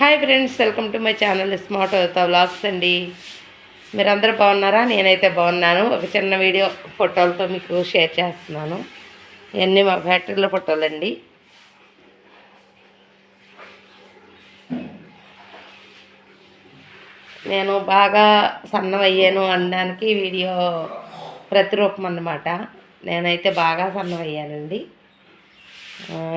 Hi friends welcome to my channel smart అవుతా vlogs అండి. మీరందరూ బాగున్నారా? నేనైతే బాగున్నాను. ఒక చిన్న వీడియో ఫోటోలతో మీకు షేర్ చేస్తున్నాను. ఇవన్నీ మా ఫ్యాక్టరీలో ఫోటోలండి. నేను బాగా సన్నం అయ్యాను అనడానికి వీడియో ప్రతిరూపం అన్నమాట. నేనైతే బాగా సన్నం అయ్యానండి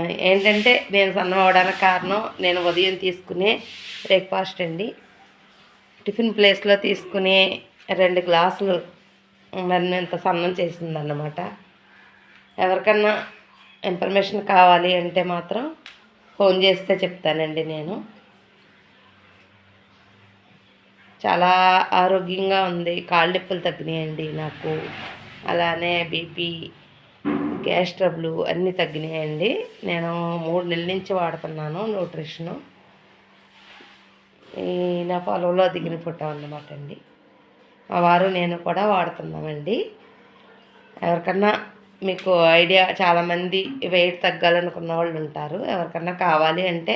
ఏంటంటే నేను సన్నం అవడానికి కారణం నేను ఉదయం తీసుకునే బ్రేక్ఫాస్ట్ అండి. టిఫిన్ ప్లేస్లో తీసుకునే రెండు గ్లాసులు మరి ఇంత సన్నం చేసిందన్నమాట. ఎవరికన్నా ఇన్ఫర్మేషన్ కావాలి అంటే మాత్రం ఫోన్ చేస్తే చెప్తానండి నేను. చాలా ఆరోగ్యంగా ఉంది. కాళ్ళ నొప్పులు తగ్గినాయండి నాకు. అలానే బీపీ గ్యాస్ ట్రబులు అన్నీ తగ్గినాయండి. నేను మూడు నెలల నుంచి వాడుతున్నాను న్యూట్రిషను. ఈ నా పొలంలో దిగిన ఫోటో అన్నమాట అండి. మా వారు నేను కూడా వాడుతున్నామండి. ఎవరికన్నా మీకు ఐడియా చాలామంది వెయిట్ తగ్గాలనుకున్న వాళ్ళు ఉంటారు. ఎవరికన్నా కావాలి అంటే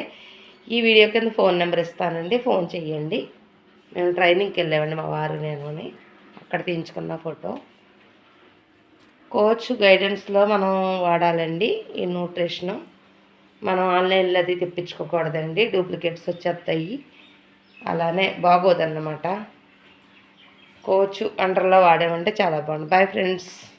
ఈ వీడియో కింద ఫోన్ నెంబర్ ఇస్తానండి. ఫోన్ చేయండి మేము ట్రైనింగ్కి వెళ్ళామండి మా వారు నేను అక్కడ తీయించుకున్న ఫోటో. కోచ్ గైడెన్స్లో మనం వాడాలండి ఈ న్యూట్రిషన్. మనం ఆన్లైన్లో అది తెప్పించుకోకూడదండి. డూప్లికేట్స్ వచ్చేస్తాయి అలానే బాగోదన్నమాట. కోచ్ అండర్లో వాడామంటే చాలా బాగుంది బాయ్ ఫ్రెండ్స్.